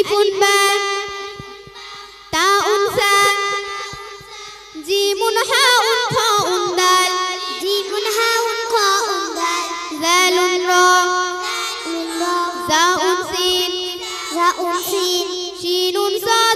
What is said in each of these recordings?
ألف باء تاء ساء جيم حاء خاء دال جيم حاء خاء دال ذال راء زاء سين زاء سين شين صاد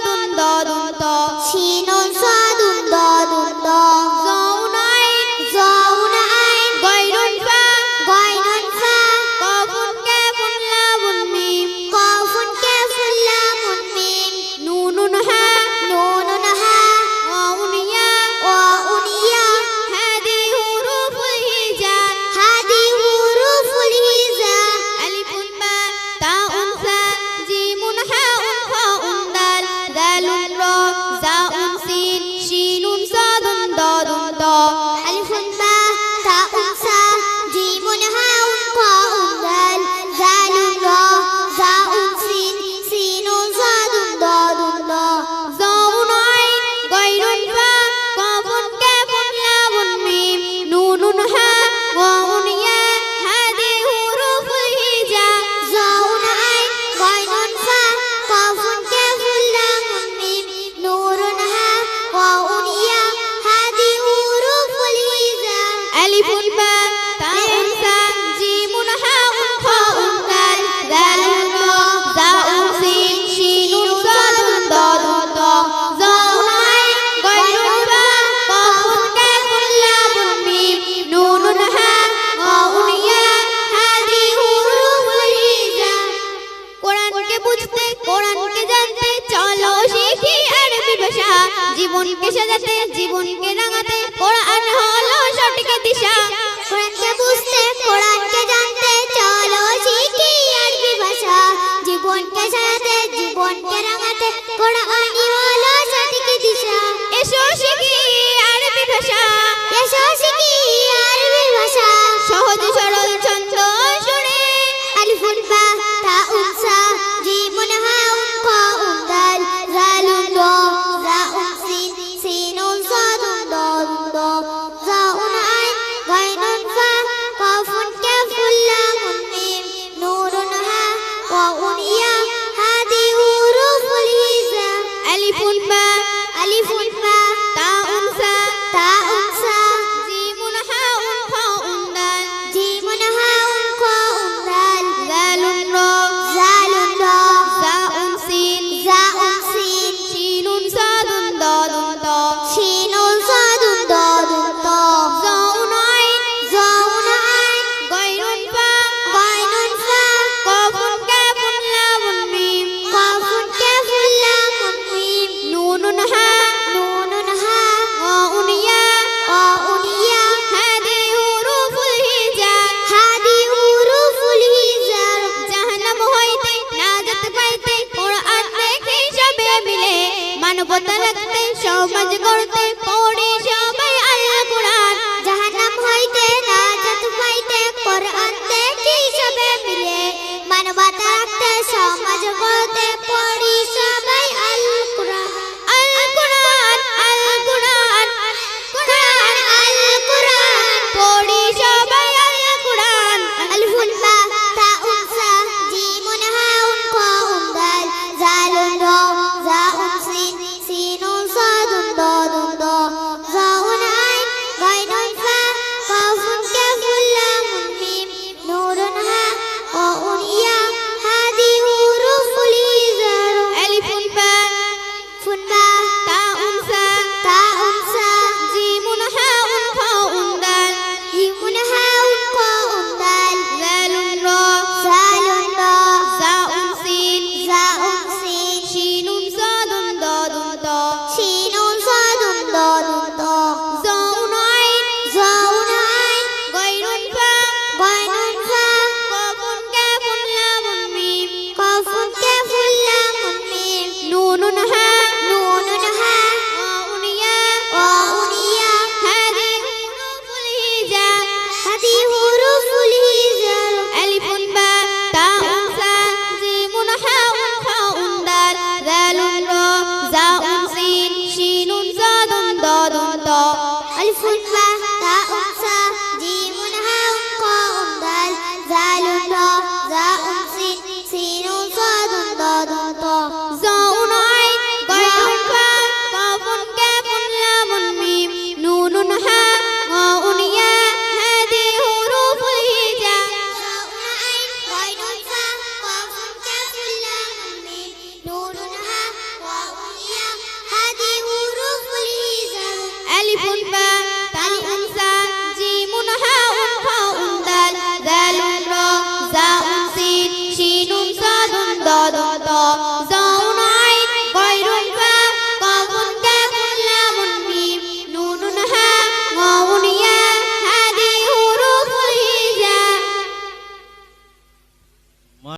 জীবন কেশে যেতে জীবন কে রাঙাতে কোরআন হলো সঠিক দিশা। কোরআন কে বুঝতে কোরআন কে জানতে, চলো শিখি আরবি ভাষা। জীবন জীবনকে সাজাতে জীবনকে রাঙাতে কোরআন হলো সঠিক দিশা। এসো শিখি আরবি ভাষা। এসো শিখি शाम प